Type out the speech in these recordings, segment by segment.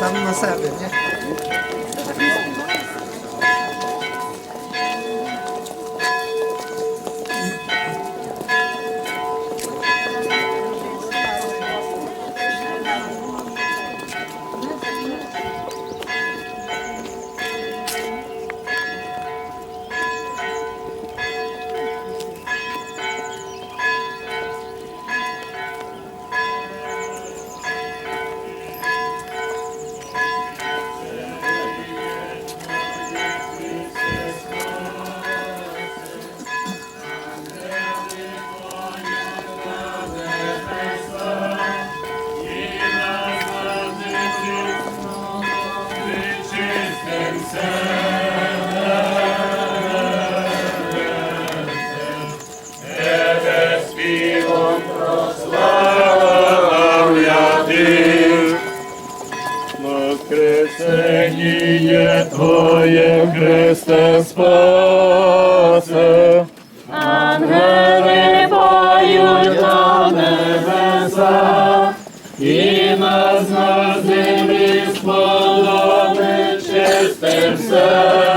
咱们的 nó 呢 Твоє Христе спасе, ангели поють на небесах, і нас на землі сподобить чисте все.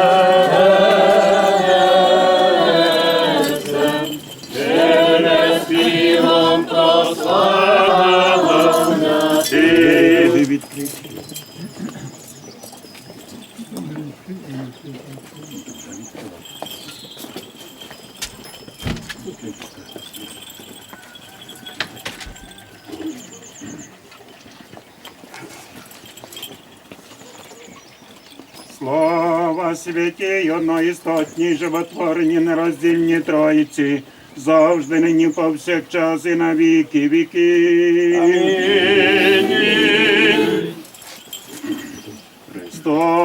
Слава святі, святій, одноістотній, животворній, нероздільній Троїці, завжди нині повсякчас і на віки віки. Христос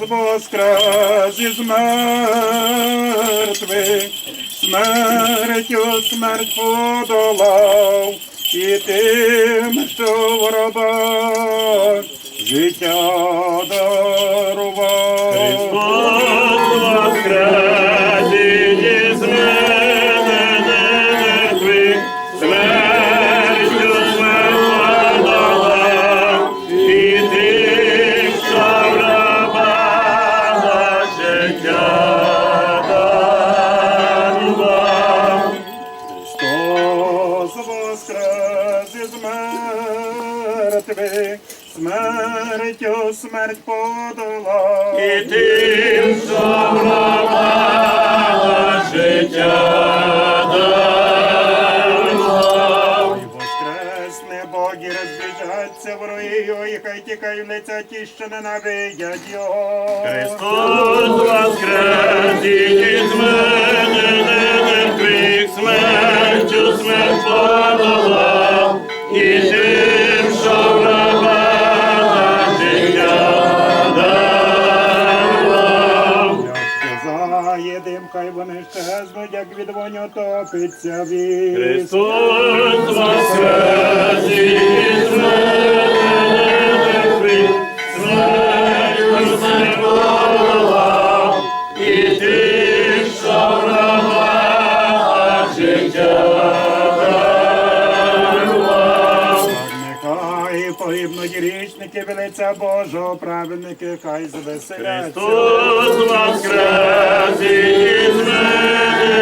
воскрес із мертвих, смертю смерть подолав, і тим, що в рабах життя дарував. Смерть подолав. І тим, що в гробах життя дарував. Ой, Воскресне Боги розбіжаться вороги його, і хай тікають лиця ті, що ненавидять його. Христос воскрес із мертвих, смертю смерть подолав, і тим, як від воню топиться. Христос смерть і тим, що життя. Нехай погибнуть грішники, велиця Божого, праведники, хай звеселяться. Христос воскрес із мертвих,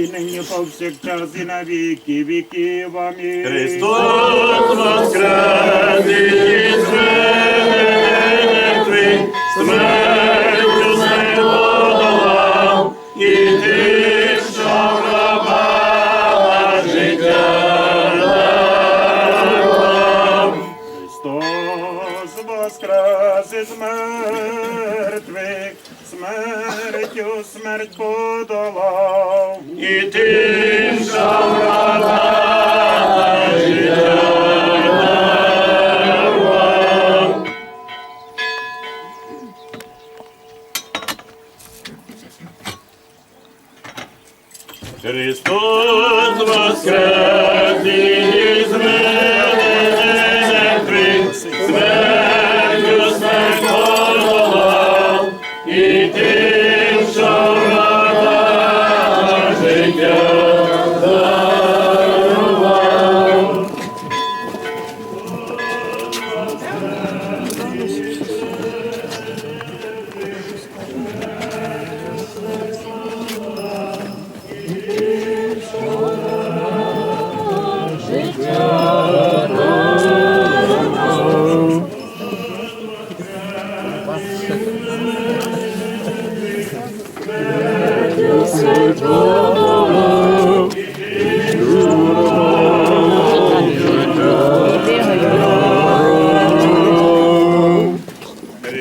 Духові, нині повсякчас і на віки віків. Амінь. Христос воскрес із мертвих, смертю смерть подолав, і тим, що гробах життя. Христос воскрес із мертвих, смертю смерть подолав. Христос воскрес из мертвих,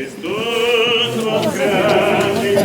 Христос воскресный,